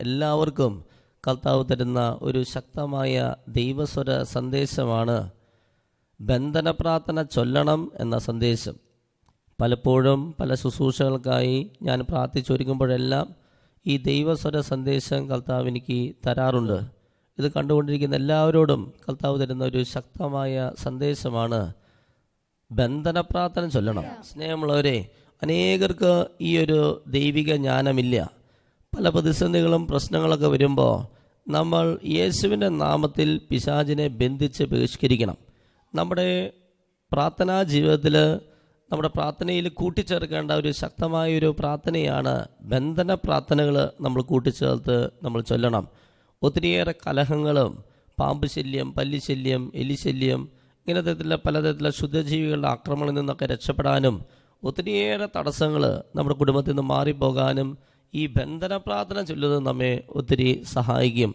എല്ലാവർക്കും കർത്താവ് തരുന്ന ഒരു ശക്തമായ ദൈവസ്വര സന്ദേശമാണ്. ബന്ധന പ്രാർത്ഥന ചൊല്ലണം എന്ന സന്ദേശം. പലപ്പോഴും പല ശുശ്രൂഷകൾക്കായി ഞാൻ പ്രാർത്ഥിച്ചൊരുക്കുമ്പോഴെല്ലാം ഈ ദൈവസ്വര സന്ദേശം കർത്താവ് എനിക്ക് തരാറുണ്ട്. ഇത് കണ്ടുകൊണ്ടിരിക്കുന്ന എല്ലാവരോടും കർത്താവ് തരുന്ന ഒരു ശക്തമായ സന്ദേശമാണ് ബന്ധന പ്രാർത്ഥന ചൊല്ലണം. സ്നേഹമുള്ളവരെ അനേകർക്ക് ഈ ഒരു ദൈവിക ജ്ഞാനമില്ല. പല പ്രതിസന്ധികളും പ്രശ്നങ്ങളൊക്കെ വരുമ്പോൾ നമ്മൾ യേശുവിന്റെ നാമത്തിൽ പിശാചിനെ ബന്ധിച്ച് ബഹിഷ്കരിക്കണം. നമ്മുടെ പ്രാർത്ഥനാ ജീവിതത്തിൽ നമ്മുടെ പ്രാർത്ഥനയിൽ കൂട്ടിച്ചേർക്കേണ്ട ഒരു ശക്തമായ ഒരു പ്രാർത്ഥനയാണ് ബന്ധന പ്രാർത്ഥനകൾ നമ്മൾ കൂട്ടിച്ചേർത്ത് നമ്മൾ ചൊല്ലണം. ഒത്തിരിയേറെ കലഹങ്ങളും പാമ്പ് ശല്യം പല്ലിശല്യം എലിശല്യം ഇങ്ങനെ തരത്തിലുള്ള പലതരത്തിലുള്ള ശുദ്ധജീവികളുടെ ആക്രമണങ്ങളിൽ നിന്നൊക്കെ രക്ഷപ്പെടാനും ഒത്തിരിയേറെ തടസ്സങ്ങൾ നമ്മുടെ കുടുംബത്തിൽ നിന്ന് മാറിപ്പോകാനും ഈ ബന്ധന പ്രാർത്ഥന ചൊല്ലുന്നത് നമ്മെ ഒത്തിരി സഹായിക്കും.